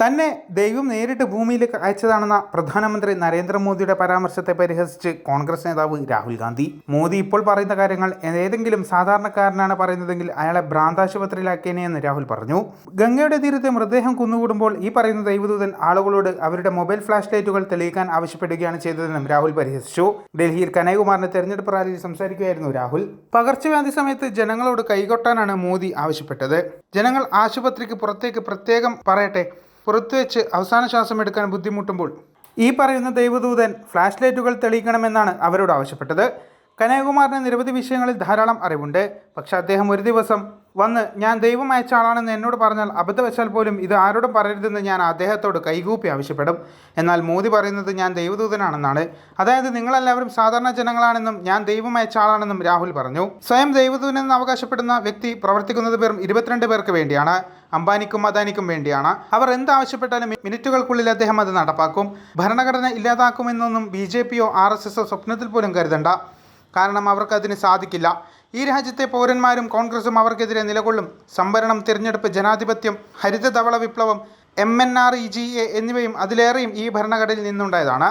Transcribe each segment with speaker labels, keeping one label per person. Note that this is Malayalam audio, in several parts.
Speaker 1: തന്നെ ദൈവം നേരിട്ട് ഭൂമിയിലേക്ക് അയച്ചതാണെന്ന പ്രധാനമന്ത്രി നരേന്ദ്രമോദിയുടെ പരാമർശത്തെ പരിഹസിച്ച് കോൺഗ്രസ് നേതാവ് രാഹുൽ ഗാന്ധി മോദി ഇപ്പോൾ പറയുന്ന കാര്യങ്ങൾ ഏതെങ്കിലും സാധാരണക്കാരനാണ് പറയുന്നതെങ്കിൽ അയാളെ ഭ്രാന്താശുപത്രിയിലാക്കിയനെ എന്ന് രാഹുൽ പറഞ്ഞു ഗംഗയുടെ തീരത്തെ മൃതദേഹം കുന്നുകൂടുമ്പോൾ ഈ പറയുന്ന ദൈവദൂതൻ ആളുകളോട് അവരുടെ മൊബൈൽ ഫ്ലാഷ് ലൈറ്റുകൾ തെളിയിക്കാൻ ആവശ്യപ്പെടുകയാണ് ചെയ്തതെന്നും രാഹുൽ പരിഹസിച്ചു ഡൽഹിയിൽ കനയകുമാറിന്റെ തെരഞ്ഞെടുപ്പ് റാലിയിൽ സംസാരിക്കുകയായിരുന്നു രാഹുൽ പകർച്ചവ്യാധി സമയത്ത് ജനങ്ങളോട് കൈകൊട്ടാനാണ് മോദി ആവശ്യപ്പെട്ടത് ജനങ്ങൾ ആശുപത്രിക്ക് പുറത്തേക്ക് പ്രത്യേകം പറയട്ടെ വെച്ച് അവസാന ശ്വാസം എടുക്കാൻ ബുദ്ധിമുട്ടുമ്പോൾ ഈ പറയുന്ന ദൈവദൂതൻ ഫ്ലാഷ് ലൈറ്റുകൾ തെളിയിക്കണമെന്നാണ് അവരോട് ആവശ്യപ്പെട്ടത് കനകകുമാറിന് നിരവധി വിഷയങ്ങളിൽ ധാരാളം അറിവുണ്ട് പക്ഷെ അദ്ദേഹം ഒരു ദിവസം വന്ന് ഞാൻ ദൈവം അയച്ച ആളാണെന്ന് എന്നോട് പറഞ്ഞാൽ അബദ്ധവശാൽ പോലും ഇത് ആരോടും പറയരുതെന്ന് ഞാൻ അദ്ദേഹത്തോട് കൈകൂപ്പി ആവശ്യപ്പെടും എന്നാൽ മോദി പറയുന്നത് ഞാൻ ദൈവദൂതനാണെന്നാണ് അതായത് നിങ്ങളെല്ലാവരും സാധാരണ ജനങ്ങളാണെന്നും ഞാൻ ദൈവം അയച്ച ആളാണെന്നും രാഹുൽ പറഞ്ഞു സ്വയം ദൈവദൂതനെന്ന് അവകാശപ്പെടുന്ന വ്യക്തി പ്രവർത്തിക്കുന്നത് വെറും ഇരുപത്തിരണ്ട് പേർക്ക് വേണ്ടിയാണ് അംബാനിക്കും അദാനിക്കും വേണ്ടിയാണ് അവർ എന്താവശ്യപ്പെട്ടാലും മിനിറ്റുകൾക്കുള്ളിൽ അദ്ദേഹം അത് നടപ്പാക്കും ഭരണഘടന ഇല്ലാതാക്കുമെന്നൊന്നും ബി ജെ പിയോ ആർ എസ് എസോ സ്വപ്നത്തിൽ പോലും കരുതണ്ട കാരണം അവർക്കതിന് സാധിക്കില്ല ഈ രാജ്യത്തെ പൗരന്മാരും കോൺഗ്രസും അവർക്കെതിരെ നിലകൊള്ളും സംവരണം തിരഞ്ഞെടുപ്പ് ജനാധിപത്യം ഹരിതതവള വിപ്ലവം M N R E G A എന്നിവയും അതിലേറെയും ഈ ഭരണഘടനയിൽ നിന്നുണ്ടായതാണ്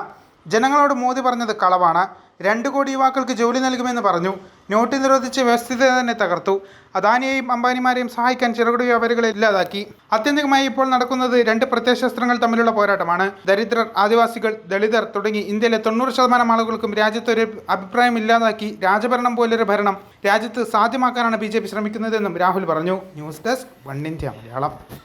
Speaker 1: ജനങ്ങളോട് മോദി പറഞ്ഞത് കളവാണ് രണ്ട് കോടി യുവാക്കൾക്ക് ജോലി നൽകുമെന്ന് പറഞ്ഞു നോട്ട് നിരോധിച്ച് വ്യവസ്ഥിത തന്നെ തകർത്തു അദാനിയെയും അംബാനിമാരെയും സഹായിക്കാൻ ചെറുകിട വ്യാപാരികളെ ഇല്ലാതാക്കി ആത്യന്തികമായി ഇപ്പോൾ നടക്കുന്നത് രണ്ട് പ്രത്യയശാസ്ത്രങ്ങൾ തമ്മിലുള്ള പോരാട്ടമാണ് ദരിദ്രർ ആദിവാസികൾ ദളിതർ തുടങ്ങി ഇന്ത്യയിലെ തൊണ്ണൂറ് ശതമാനം ആളുകൾക്കും രാജ്യത്ത് ഒരു അഭിപ്രായം ഇല്ലാതാക്കി രാജഭരണം പോലൊരു ഭരണം രാജ്യത്ത് സാധ്യമാക്കാനാണ് ബി ജെ പി ശ്രമിക്കുന്നതെന്നും രാഹുൽ പറഞ്ഞു news desk One India Malayalam